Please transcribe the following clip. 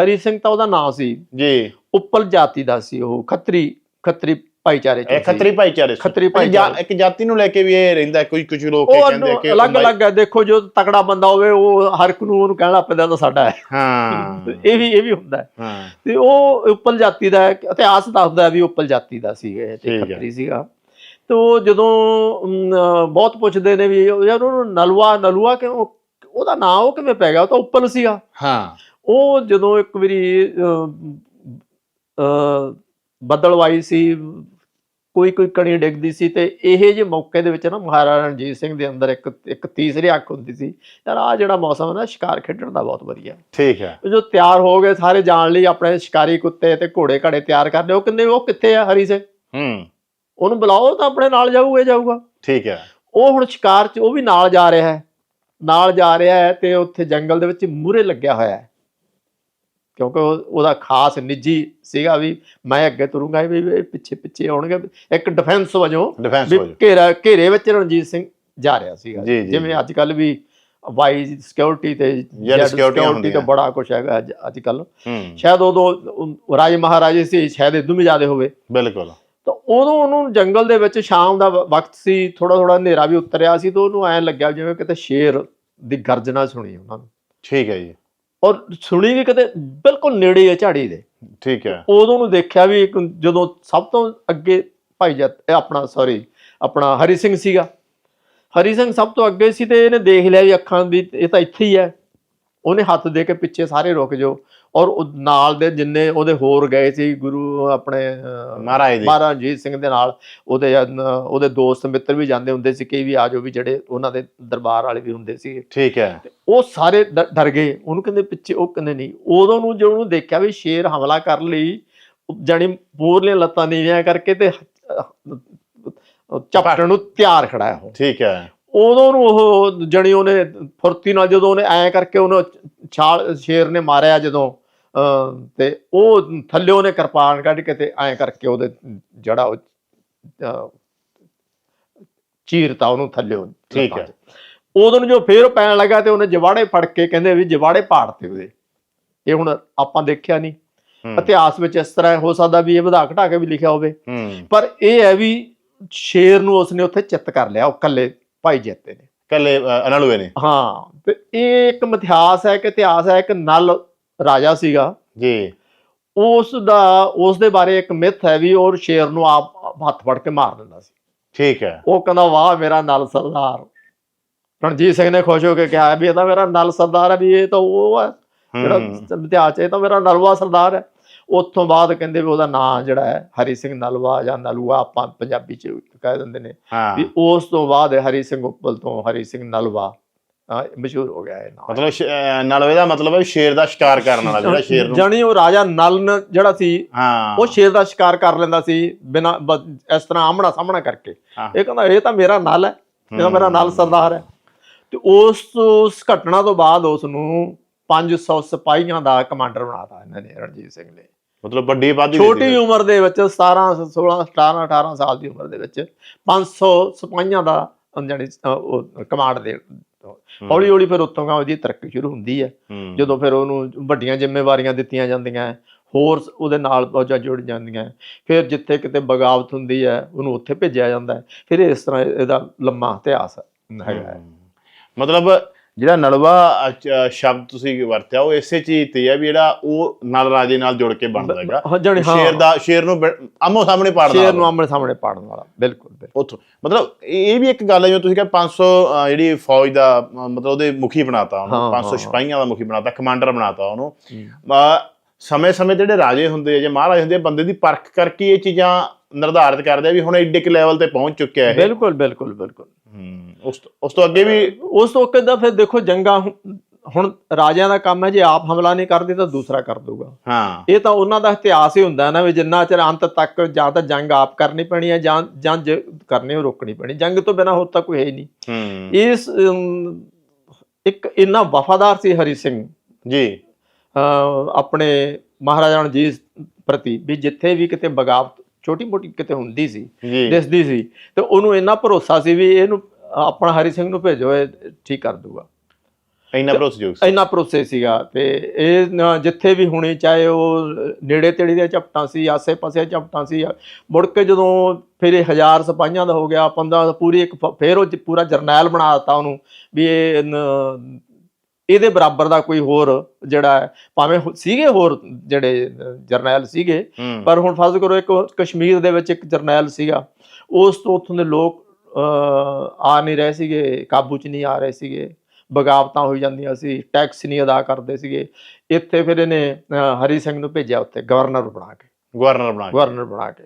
ਹਰੀ ਸਿੰਘ ਤਾਂ ਉਹਦਾ ਨਾਂ ਸੀ। ਜੀ। ਉੱਪਲ ਜਾਤੀ ਦਾ ਸੀ ਉਹ ਖੱਤਰੀ ਖੱਤਰੀ ਭਾਈਚਾਰੇ ਚ ਇਹ ਖੱਤਰੀ ਭਾਈਚਾਰੇ ਸੀ। ਖੱਤਰੀ ਭਾਈਚਾਰੇ। ਇੱਕ ਜਾਤੀ ਨੂੰ ਲੈ ਕੇ ਵੀ ਇਹ ਰਹਿੰਦਾ ਕੋਈ ਕੁਝ ਲੋਕ ਕਹਿੰਦੇ ਕਿ ਅਲੱਗ ਅਲੱਗ ਹੈ। ਦੇਖੋ ਜੋ ਤਕੜਾ ਬੰਦਾ ਹੋਵੇ ਉਹ ਹਰ ਇੱਕ ਨੂੰ ਉਹਨੂੰ ਕਹਿਣਾ ਪੈਂਦਾ ਤਾਂ ਸਾਡਾ ਹੈ। ਹਾਂ। ਇਹ ਵੀ ਇਹ ਵੀ ਹੁੰਦਾ ਹੈ। ਹਾਂ। ਤੇ ਉਹ ਉੱਪਲ ਜਾਤੀ ਦਾ ਇਤਿਹਾਸ ਦੱਸਦਾ ਹੈ ਵੀ ਉੱਪਲ ਜਾਤੀ ਦਾ ਸੀਗਾ ਇਹ ਤੇ। ਖੱਤਰੀ ਸੀਗਾ। ਤੇ ਉਹ ਜਦੋਂ ਬਹੁਤ ਪੁੱਛਦੇ ਨੇ ਵੀ ਯਾਰ ਉਹਨੂੰ ਨਲਵਾ ਨਲੂਆ ਕਿਉਂ ਉਹਦਾ ਨਾਂ ਉਹ ਕਿਵੇਂ ਪੈ ਗਿਆ? ਉਹ ਤਾਂ ਉੱਪਲ ਸੀਗਾ। ਹਾਂ। ਉਹ ਜਦੋਂ ਇੱਕ ਵਾਰੀ ਬੱਦਲਵਾਈ ਸੀ ਕੋਈ ਕੋਈ ਕਣੀ ਡਿੱਗਦੀ ਸੀ ਤੇ ਇਹ ਜੇ ਮੌਕੇ ਦੇ ਵਿੱਚ ਨਾ ਮਹਾਰਾਜਾ ਰਣਜੀਤ ਸਿੰਘ ਦੇ ਅੰਦਰ ਇੱਕ ਇੱਕ ਤੀਸਰੀ ਅੱਖ ਹੁੰਦੀ ਸੀ। ਯਾਰ ਆ ਜਿਹੜਾ ਮੌਸਮ ਹੈ ਨਾ ਸ਼ਿਕਾਰ ਖੇਡਣ ਦਾ ਬਹੁਤ ਵਧੀਆ। ਠੀਕ ਹੈ। ਜੋ ਤਿਆਰ ਹੋ ਗਏ ਸਾਰੇ ਜਾਣ ਲਈ ਆਪਣੇ ਸ਼ਿਕਾਰੀ ਕੁੱਤੇ ਤੇ ਘੋੜੇ ਘੜੇ ਤਿਆਰ ਕਰਦੇ ਉਹ ਕਿੰਨੇ ਉਹ ਕਿੱਥੇ ਆ ਹਰੀ ਸਿੰਘ? ਹੂੰ। ਉਹਨੂੰ ਬੁਲਾਓ ਤਾਂ ਆਪਣੇ ਨਾਲ ਜਾਊਗਾ ਜਾਊਗਾ। ਠੀਕ ਹੈ। ਉਹ ਹੁਣ ਸ਼ਿਕਾਰ 'ਚ ਉਹ ਵੀ ਨਾਲ ਜਾ ਰਿਹਾ ਹੈ। ਨਾਲ ਜਾ ਰਿਹਾ ਹੈ ਤੇ ਉੱਥੇ ਜੰਗਲ ਦੇ ਵਿੱਚ ਮੂਰੇ ਲੱਗਿਆ ਹੋਇਆ ਹੈ। ਕਿਉਂਕਿ ਉਹ- ਉਹਦਾ ਖਾਸ ਨਿੱਜੀ ਸੀਗਾ ਵੀ ਮੈਂ ਅੱਗੇ ਤੁਰੂੰਗਾ ਵੀ ਪਿੱਛੇ ਪਿੱਛੇ ਆਉਣਗੇ। ਇੱਕ ਡਿਫੈਂਸ ਵਜੋਂ ਵੀ ਘੇਰਾ ਘੇਰੇ ਵਿੱਚ ਰਣਜੀਤ ਸਿੰਘ ਜਾ ਰਿਹਾ ਸੀਗਾ। ਜਿਵੇਂ। ਅੱਜ ਕੱਲ ਵੀ ਵਾਈ ਸਿਕਿਉਰਿਟੀ ਤੇ ਹੁੰਦੀਆਂ। ਤੇ ਬੜਾ ਕੁਝ ਹੈਗਾ ਅੱਜ ਕੱਲ ਸ਼ਾਇਦ ਉਦੋਂ ਰਾਜੇ ਮਹਾਰਾਜੇ ਸੀ ਸ਼ਾਇਦ ਇਦੋਂ ਵੀ ਜ਼ਿਆਦਾ ਹੋਵੇ। ਬਿਲਕੁਲ। ਤਾਂ ਉਦੋਂ ਉਹਨੂੰ ਜੰਗਲ ਦੇ ਵਿੱਚ ਸ਼ਾਮ ਦਾ ਵਕਤ ਸੀ ਥੋੜਾ ਥੋੜਾ ਹਨੇਰਾ ਵੀ ਉਤਰਿਆ ਸੀ ਤਾਂ ਉਹਨੂੰ ਐਂ ਲੱਗਿਆ ਜਿਵੇਂ ਕਿਤੇ ਸ਼ੇਰ ਦੀ ਗਰਜਨਾ ਸੁਣੀ ਉਹਨਾਂ ਨੂੰ। ਠੀਕ ਹੈ ਜੀ। ਔਰ ਸੁਣੀ ਵੀ ਕਿਤੇ ਬਿਲਕੁਲ ਨੇੜੇ ਹੈ ਝਾੜੀ ਦੇ। ਠੀਕ ਹੈ। ਉਦੋਂ ਨੂੰ ਦੇਖਿਆ ਵੀ ਇੱਕ ਜਦੋਂ ਸਭ ਤੋਂ ਅੱਗੇ ਭਾਈ ਜੱਤ ਇਹ ਆਪਣਾ ਸੌਰੀ ਆਪਣਾ ਹਰੀ ਸਿੰਘ ਸੀਗਾ। ਹਰੀ ਸਿੰਘ ਸਭ ਤੋਂ ਅੱਗੇ ਸੀ ਤੇ ਇਹਨੇ ਦੇਖ ਲਿਆ ਵੀ ਅੱਖਾਂ ਵੀ ਇਹ ਤਾਂ ਇੱਥੇ ਹੀ ਹੈ। ਉਹਨੇ ਹੱਥ ਦੇ ਕੇ ਪਿੱਛੇ ਸਾਰੇ ਰੁਕ ਜਾਓ। ਔਰ ਨਾਲ ਦੇ ਜਿੰਨੇ ਉਹਦੇ ਹੋਰ ਗਏ ਸੀ ਗੁਰੂ ਆਪਣੇ ਮਹਾਰਾਜ ਦੀ ਮਹਾਰਾਜਾ ਰਣਜੀਤ ਸਿੰਘ ਦੇ ਨਾਲ ਉਹਦੇ ਉਹਦੇ ਦੋਸਤ ਮਿੱਤਰ ਵੀ ਜਾਂਦੇ ਹੁੰਦੇ ਸੀ ਕਈ ਵੀ ਆਜੋ ਵੀ ਜਿਹੜੇ ਉਹਨਾਂ ਦੇ ਦਰਬਾਰ ਵਾਲੇ ਵੀ ਹੁੰਦੇ ਸੀ ਠੀਕ ਹੈ। ਉਹ ਸਾਰੇ ਡਰ ਗਏ। ਉਹਨੂੰ ਕਹਿੰਦੇ ਪਿੱਛੇ ਉਹ ਕਹਿੰਦੇ ਨਹੀਂ। ਉਦੋਂ ਨੂੰ ਜਦੋਂ ਉਹਨੂੰ ਦੇਖਿਆ ਵੀ ਸ਼ੇਰ ਹਮਲਾ ਕਰ ਲਈ ਉਹ ਜਾਣੀ ਪੂਰਲੀਆਂ ਲੱਤਾਂ ਨੀਵੀਆਂ ਕਰਕੇ ਤੇ ਚਪਟਣ ਨੂੰ ਤਿਆਰ ਖੜਾ ਹੈ ਉਹ। ਠੀਕ ਹੈ। ਉਦੋਂ ਨੂੰ ਉਹ ਜਣੀ ਉਹਨੇ ਫੁਰਤੀ ਨਾਲ ਜਦੋਂ ਉਹਨੇ ਐਂ ਕਰਕੇ ਉਹਨੂੰ ਛਾਲ ਸ਼ੇਰ ਨੇ ਮਾਰਿਆ ਜਦੋਂ ਤੇ ਉਹ ਥੱਲੇ ਉਹਨੇ ਕਿਰਪਾਨ ਕੱਢ ਕੇ ਤੇ ਐਂ ਕਰਕੇ ਉਹਦੇ ਜੜਾ ਚੀਰਤਾ ਉਹਨੂੰ ਥੱਲੇ ਠੀਕ ਹੈ। ਉਦੋਂ ਜੋ ਫੇਰ ਪੈਣ ਲੱਗਾ ਤੇ ਉਹਨੇ ਜਵਾੜੇ ਫੜ ਕੇ ਕਹਿੰਦੇ ਵੀ ਜਵਾੜੇ ਪਾੜਤੇ ਉਹਦੇ। ਇਹ ਹੁਣ ਆਪਾਂ ਦੇਖਿਆ ਨਹੀਂ। ਇਤਿਹਾਸ ਵਿੱਚ ਇਸ ਤਰ੍ਹਾਂ ਹੋ ਸਕਦਾ ਵੀ ਇਹ ਵਧਾ ਘਟਾ ਕੇ ਵੀ ਲਿਖਿਆ ਹੋਵੇ। ਪਰ ਇਹ ਹੈ ਵੀ ਸ਼ੇਰ ਨੂੰ ਉਸਨੇ ਉੱਥੇ ਚਿੱਤ ਕਰ ਲਿਆ ਉਹ ਕੱਲੇ ਭਾਈ ਜੇਤੇ ਨੇ। ਕੱਲੇ ਅਨਲੂਏ ਨੇ? ਹਾਂ ਤੇ ਇਹ ਇੱਕ ਮਿਥਿਹਾਸ ਹੈ ਕਿ ਇਤਿਹਾਸ ਹੈ ਇੱਕ ਨਲ ਰਾਜਾ ਸੀਗਾ। ਜੀ। ਉਸ ਦਾ ਉਸ ਦੇ ਬਾਰੇ ਇੱਕ ਮਿਥ ਹੈ ਵੀ ਉਹ ਸ਼ੇਰ ਨੂੰ ਆਪ ਹੱਥ ਫੜ ਕੇ ਮਾਰ ਦਿੰਦਾ ਸੀ। ਠੀਕ ਹੈ। ਉਹ ਕਹਿੰਦਾ ਵਾਹ ਮੇਰਾ ਨਲ ਸਰਦਾਰ। ਰਣਜੀਤ ਸਿੰਘ ਨੇ ਖੁਸ਼ ਹੋ ਕੇ ਕਿਹਾ ਵੀ ਇਹ ਤਾਂ ਮੇਰਾ ਨਲ ਸਰਦਾਰ ਹੈ ਵੀ ਇਹ ਤਾਂ ਉਹ ਹੈ। ਜਿਹੜਾ ਇਤਿਹਾਸ ਇਹ ਤਾਂ ਮੇਰਾ ਨਲਵਾ ਸਰਦਾਰ ਹੈ। ਉੱਥੋਂ ਬਾਅਦ ਕਹਿੰਦੇ ਵੀ ਉਹਦਾ ਨਾਂ ਜਿਹੜਾ ਹੈ ਹਰੀ ਸਿੰਘ ਨਲਵਾ ਜਾਂ ਨਲੂਆ ਆਪਾਂ ਪੰਜਾਬੀ 'ਚ ਕਹਿ ਦਿੰਦੇ ਨੇ। ਵੀ ਉਸ ਤੋਂ ਬਾਅਦ ਹਰੀ ਸਿੰਘ ਉੱਪਲ ਤੋਂ ਹਰੀ ਸਿੰਘ ਨਲਵਾ ਮਸ਼ਹੂਰ ਹੋ ਗਿਆ ਇਹ ਨਾਮ ਮਤਲਬ ਨਲਵੇ ਦਾ ਮਤਲਬ ਹੈ ਸ਼ੇਰ ਦਾ ਸ਼ਿਕਾਰ ਕਰਨ ਵਾਲਾ ਜਿਹੜਾ ਸ਼ੇਰ ਨੂੰ ਜਾਣੀ ਉਹ ਰਾਜਾ ਨਲ ਨ- ਜਿਹੜਾ ਸੀ ਉਹ ਸ਼ੇਰ ਦਾ ਸ਼ਿਕਾਰ ਕਰ ਲੈਂਦਾ ਸੀ ਬਿਨਾ ਇਸ ਤਰ੍ਹਾਂ ਆਮਣਾ ਸਾਹਮਣਾ ਕਰਕੇ। ਇਹ ਕਹਿੰਦਾ ਇਹ ਤਾਂ ਮੇਰਾ ਨਲ ਹੈ ਇਹ ਤਾਂ ਮੇਰਾ। ਨਲ ਸਰਦਾਰ ਹੈ। ਤੇ ਉਸ ਉਸ ਘਟਨਾ ਤੋਂ ਬਾਅਦ ਉਸ ਨੂੰ 500 ਸਿਪਾਹੀਆਂ ਦਾ ਕਮਾਂਡਰ ਬਣਾਤਾ ਇਹਨਾਂ ਨੇ ਰਣਜੀਤ ਸਿੰਘ ਨੇ। ਮਤਲਬ ਵੱਡੀ ਆਬਾਦੀ ਛੋਟੀ ਉਮਰ ਦੇ ਵਿੱਚ 17 16 17 18 ਸਾਲ ਦੀ ਉਮਰ ਦੇ ਵਿੱਚ 500 ਸਿਪਾਹੀਆਂ ਦਾ ਉਹ ਕਮਾਂਡ ਦੇ ਹੌਲੀ ਹੌਲੀ ਫਿਰ ਉੱਤੋਂ ਗਾ ਉਹਦੀ ਤਰੱਕੀ ਸ਼ੁਰੂ ਹੁੰਦੀ ਹੈ। ਜਦੋਂ ਫਿਰ ਉਹਨੂੰ ਵੱਡੀਆਂ ਜ਼ਿੰਮੇਵਾਰੀਆਂ ਦਿੱਤੀਆਂ ਜਾਂਦੀਆਂ ਹੋਰ ਉਹਦੇ ਨਾਲ ਫੌਜਾਂ ਜੁੜ ਜਾਂਦੀਆਂ। ਫਿਰ ਜਿੱਥੇ ਕਿਤੇ ਬਗਾਵਤ ਹੁੰਦੀ ਹੈ ਉਹਨੂੰ ਉੱਥੇ ਭੇਜਿਆ ਜਾਂਦਾ ਫਿਰ ਇਸ ਤਰ੍ਹਾਂ ਇਹਦਾ ਲੰਮਾ ਇਤਿਹਾਸ ਹੈਗਾ ਹੈ। ਮਤਲਬ ਜਿਹੜਾ ਨਲਵਾ ਸ਼ਬਦ ਤੁਸੀਂ ਵਰਤਿਆ ਉਹ ਇਸੇ ਚੀਜ਼ ਤੇ ਹੈ ਵੀ ਜਿਹੜਾ ਉਹ ਨਲ ਰਾਜੇ ਨਾਲ ਜੁੜ ਕੇ ਬਣਦਾ ਹੈਗਾ। ਹਾਂ ਹਾਂ ਸ਼ੇਰ ਦਾ ਸ਼ੇਰ ਨੂੰ ਆਮੋ ਸਾਹਮਣੇ ਪਾੜਦਾ ਸ਼ੇਰ ਨੂੰ ਆਮਣੇ ਸਾਹਮਣੇ ਪਾੜਨ ਵਾਲਾ ਬਿਲਕੁਲ ਉੱਥੋਂ। ਮਤਲਬ ਇਹ ਵੀ ਇੱਕ ਗੱਲ ਹੈ ਜਿਵੇਂ ਤੁਸੀਂ ਕਿਹਾ 500 ਅ, ਜਿਹੜੀ ਫੌਜ ਦਾ ਮਤਲਬ ਉਹਦੇ ਮੁਖੀ ਬਣਾਤਾ ਉਹਨੂੰ ਹਾਂ, 500 ਹਾਂ। ਸਿਪਾਹੀਆਂ ਦਾ ਮੁਖੀ ਬਣਾਤਾ ਕਮਾਂਡਰ ਬਣਾਤਾ ਉਹਨੂੰ। ਹੂੰ। ਸਮੇਂ-ਸਮੇਂ ਜਿਹੜੇ ਰਾਜੇ ਹੁੰਦੇ ਆ ਜਾਂ ਮਹਾਰਾਜ ਹੁੰਦੇ ਆ ਬੰਦੇ ਦੀ ਪਰਖ ਕਰਕੇ ਇਹ ਚੀਜ਼ਾਂ ਨਿਰਧਾਰਿਤ ਕਰਦੇ ਆ ਵੀ ਹੁਣ ਏਡੇ ਕੁ ਲੈਵਲ ਤੇ ਪਹੁੰਚ ਚੁੱਕਿਆ ਇਹ। ਬਿਲਕੁਲ ਬਿਲਕੁਲ ਬਿਲਕੁਲ। ਹੂੰ, ਉਸ ਉਸ ਤੋਂ ਅੱਗੇ ਵੀ ਉਸ ਤੋਂ ਕਿਦਾ ਫਿਰ ਦੇਖੋ ਜੰਗਾਂ ਹੁਣ- ਰਾਜਿਆਂ ਦਾ ਕੰਮ ਹੈ ਜੇ ਆਪ ਹਮਲਾ ਨਹੀਂ ਕਰਦੇ ਤਾਂ ਦੂਸਰਾ ਕਰ ਦਊਗਾ। ਹਾਂ। ਇਹ ਤਾਂ ਉਹਨਾਂ ਦਾ ਇਤਿਹਾਸ ਹੀ ਹੁੰਦਾ ਨਾ ਵੀ ਜਿੰਨਾ ਚਿਰ ਅੰਤ ਤੱਕ ਜਾਂ ਤਾਂ ਜੰਗ ਆਪ ਕਰਨੀ ਪੈਣੀ ਹੈ ਜਾਂ ਜਾਂ ਜ- ਕਰਨੀ ਉਹ ਰੋਕਣੀ ਪੈਣੀ। ਜੰਗ ਤੋਂ ਬਿਨਾ ਹੋਰ ਤਾਂ ਕੋਈ ਹੈ ਹੀ ਨਹੀਂ। ਹੂੰ। ਇਸ ਇੱਕ ਇੰਨਾ ਵਫਾਦਾਰ ਸੀ ਹਰੀ ਸਿੰਘ। ਜੀ। ਆਪਣੇ ਮਹਾਰਾਜਾ ਰਣਜੀਤ ਪ੍ਰਤੀ ਵੀ ਜਿੱਥੇ ਵੀ ਕਿਤੇ ਬਗਾਵਤ ਛੋਟੀ ਮੋਟੀ ਕਿਤੇ ਹੁੰਦੀ ਸੀ ਦਿਸਦੀ ਸੀ ਤੇ ਉਹਨੂੰ ਇੰਨਾ ਭਰੋਸਾ ਸੀ ਵੀ ਇਹਨੂੰ ਆਪਣਾ ਹਰੀ ਸਿੰਘ ਨੂੰ ਭੇਜੋ ਇਹ ਠੀਕ ਕਰ ਦੂਗਾ। ਇੰਨਾ ਭਰੋਸੇਯੋਗ ਸੀ। ਇੰਨਾ ਪ੍ਰੋਸੈਸ ਸੀਗਾ ਤੇ ਇਹ ਜਿੱਥੇ ਵੀ ਹੋਣੀ ਚਾਹੇ ਉਹ ਨੇੜੇ ਤੇੜੇ ਦੀਆਂ ਝਪਟਾਂ ਸੀ ਆਸੇ-ਪਾਸੇ ਝਪਟਾਂ ਸੀ ਮੁੜ ਕੇ ਜਦੋਂ ਫਿਰ ਇਹ ਹਜ਼ਾਰ ਸਿਪਾਹੀਆਂ ਦਾ ਹੋ ਗਿਆ 15 ਦਾ ਪੂਰੀ ਇੱਕ ਫਿਰ ਉਹ ਪੂਰਾ ਜਰਨੈਲ ਬਣਾ ਦਿੱਤਾ ਉਹਨੂੰ ਵੀ ਇਹ ਇਹਦੇ ਬਰਾਬਰ ਦਾ ਕੋਈ ਹੋਰ ਜਿਹੜਾ ਹੈ, ਭਾਵੇਂ ਸੀਗੇ ਹੋਰ ਜਿਹੜੇ ਜਰਨੈਲ ਸੀਗੇ ਪਰ ਹੁਣ ਫਰਜ਼ ਕਰੋ ਇੱਕ ਕਸ਼ਮੀਰ ਦੇ ਵਿੱਚ ਇੱਕ ਜਰਨੈਲ ਸੀਗਾ। ਉਸ ਤੋਂ ਉੱਥੋਂ ਦੇ ਲੋਕ ਆ ਨਹੀਂ ਰਹੇ ਸੀਗੇ ਕਾਬੂ 'ਚ ਨਹੀਂ ਆ ਰਹੇ ਸੀਗੇ। ਬਗਾਵਤਾਂ ਹੋਈ ਜਾਂਦੀਆਂ ਸੀ ਟੈਕਸ ਨਹੀਂ ਅਦਾ ਕਰਦੇ ਸੀਗੇ। ਇੱਥੇ ਫਿਰ ਇਹਨੇ ਹਰੀ ਸਿੰਘ ਨੂੰ ਭੇਜਿਆ ਉੱਥੇ ਗਵਰਨਰ ਬਣਾ ਕੇ। ਗਵਰਨਰ ਬਣਾ ਕੇ। ਗਵਰਨਰ ਬਣਾ ਕੇ।